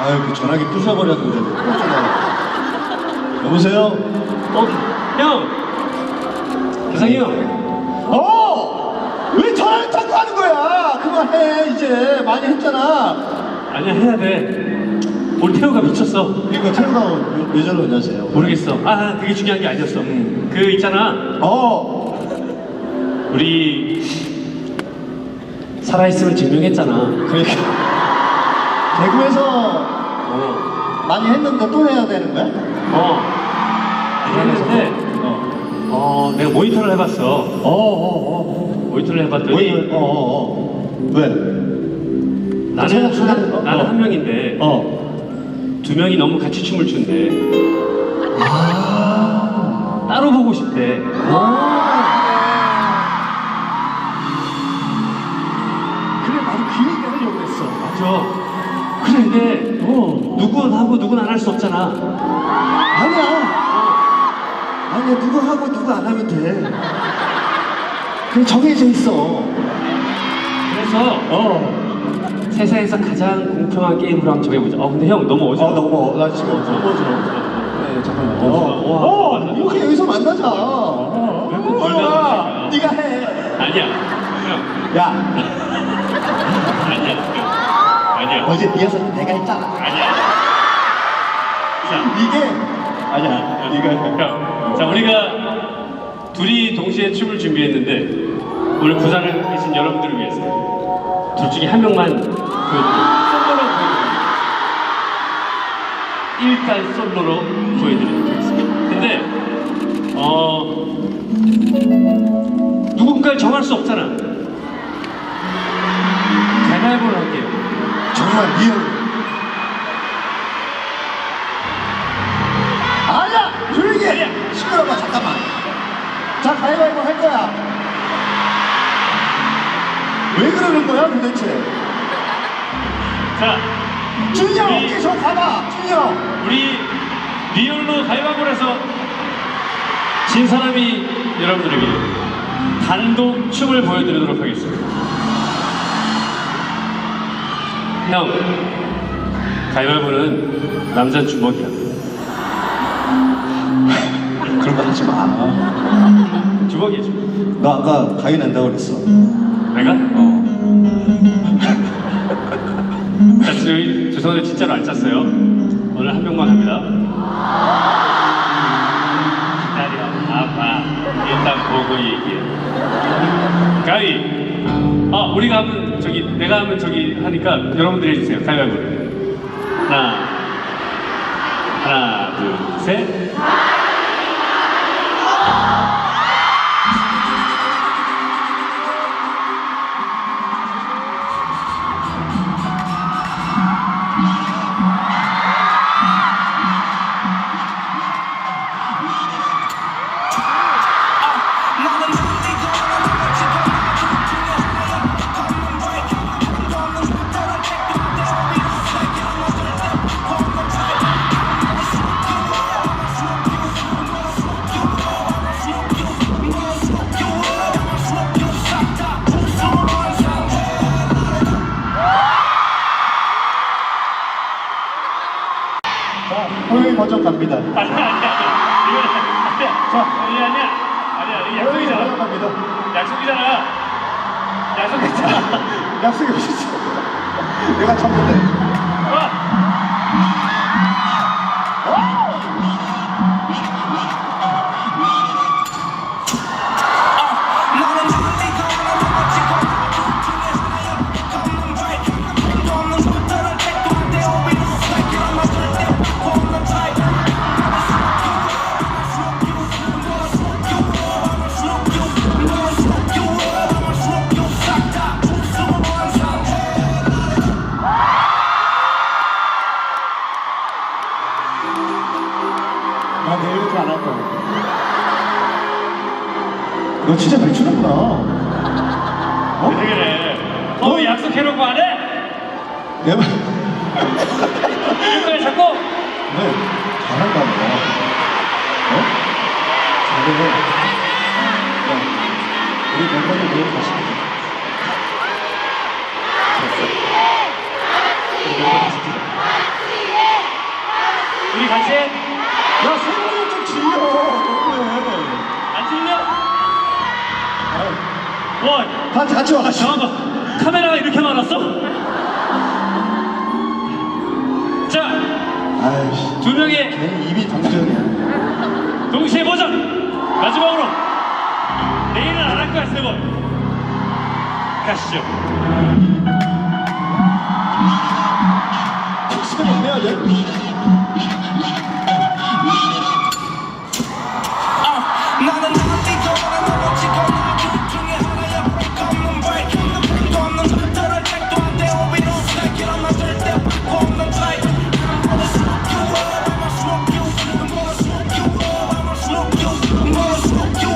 아유 그 전화기 부숴버려서 그래. 여보세요? 어, 형! 기상이 형! 어! 왜 전화를 자꾸 하는 거야? 그만해 이제 많이 했잖아. 아니야, 해야 돼. 오늘 태우가 미쳤어. 이거 태우가 왜 저러고 안녕하세요. 모르겠어. 아, 그게 중요한 게 아니었어. 그 있잖아. 어. 우리 살아있음을 증명했잖아. 그러니까 대구에서 어. 많이 했는데 또 해야 되는 거야? 어. 했는데, 어. 어, 내가 모니터를 해봤어. 어, 어, 어. 모니터를 해봤더니, 왜? 어, 어, 어. 왜? 나는, 순간- 한, 나는 어. 한 명인데, 어. 두 명이 너무 같이 춤을 춘대. 따로 보고 싶대. 그래 나도 그 얘기 하려고 했어. 맞아. 그런데 어. 누군 하고 누군 안 할 수 없잖아. 아니야. 아니야 누구 하고 누구 안 하면 돼. 그냥 정해져 있어. 그래서 어. 세상에서 가장 공평한 게임으로 한번 정해보자. 어 근데 형 너무 아 어지러워. 너무 나 지금 너무 어지러워. 네 잠깐만. 어, 어. 와. 어. 이렇게 여기서 만나자. 어. 어, 그러니까. 네가 해. 아니야. 형 야. 어제 리허설 내가 했잖아. 아니야. 자, 이게 아니야. 네가. 자 우리가 둘이 동시에 춤을 준비했는데 오늘 부산에 계신 여러분들을 위해서 둘 중에 한 명만 보여드릴게요. 솔로로 보여드릴게요. 일단 솔로로 보여드리도록 하겠습니다. 근데 어 누군가를 정할 수 없잖아. 왜 그러는 거야 도대체? 자, 준이 형 우리- 어깨 좀 봐봐. 준이 형. 우리 리얼로 가위바위보를 해서 진 사람이 여러분들에게 단독 춤을 보여드리도록 하겠습니다. 형, 가위바위보는 남자 주먹이야. 그런 거 하지 마. 주먹이야, 주먹. 너 아까 가위 낸다고 그랬어. 내가? 어. 자, 저희 죄송한데 진짜로 안 짰어요. 오늘 한 명만 합니다. 기다려, 아파. 일단 보고 얘기해. 가위. 아, 우리가 하면 저기, 내가 하면 저기 하니까 여러분들이 해주세요. 가위바위보. 하나, 하나, 둘, 셋. 자, 호영이 버전 갑니다. 아니야, 아니야, 아니야. 아니야. 아니야, 호영이 약속이잖아. 갑니다. 약속이잖아. 약속했잖아. 약속이 없었어. 내가 참는데. 와! 나 내일부터 안할 거야. 너 진짜 배추는구나. 어? 왜 그래? 어, 왜 약속해놓고 안 해? 내 말. 이거야 자꾸. 네, 잘한다, 너. 어? 잘해. 야, 우리 멤버들 내일 다시 보자. 우리. 다시 해. 야, 소리를 좀 지어. 너무해. 안 들려? 원. 다 같이 와, 같이. 잠깐만. 카메라가 이렇게 많았어? 자, 아이씨. 두 명의 괜히 입이 동전이야. 동시에 버전. 마지막으로. 내일은 안 할 거야, 세 번. 가시죠. Motherfucker.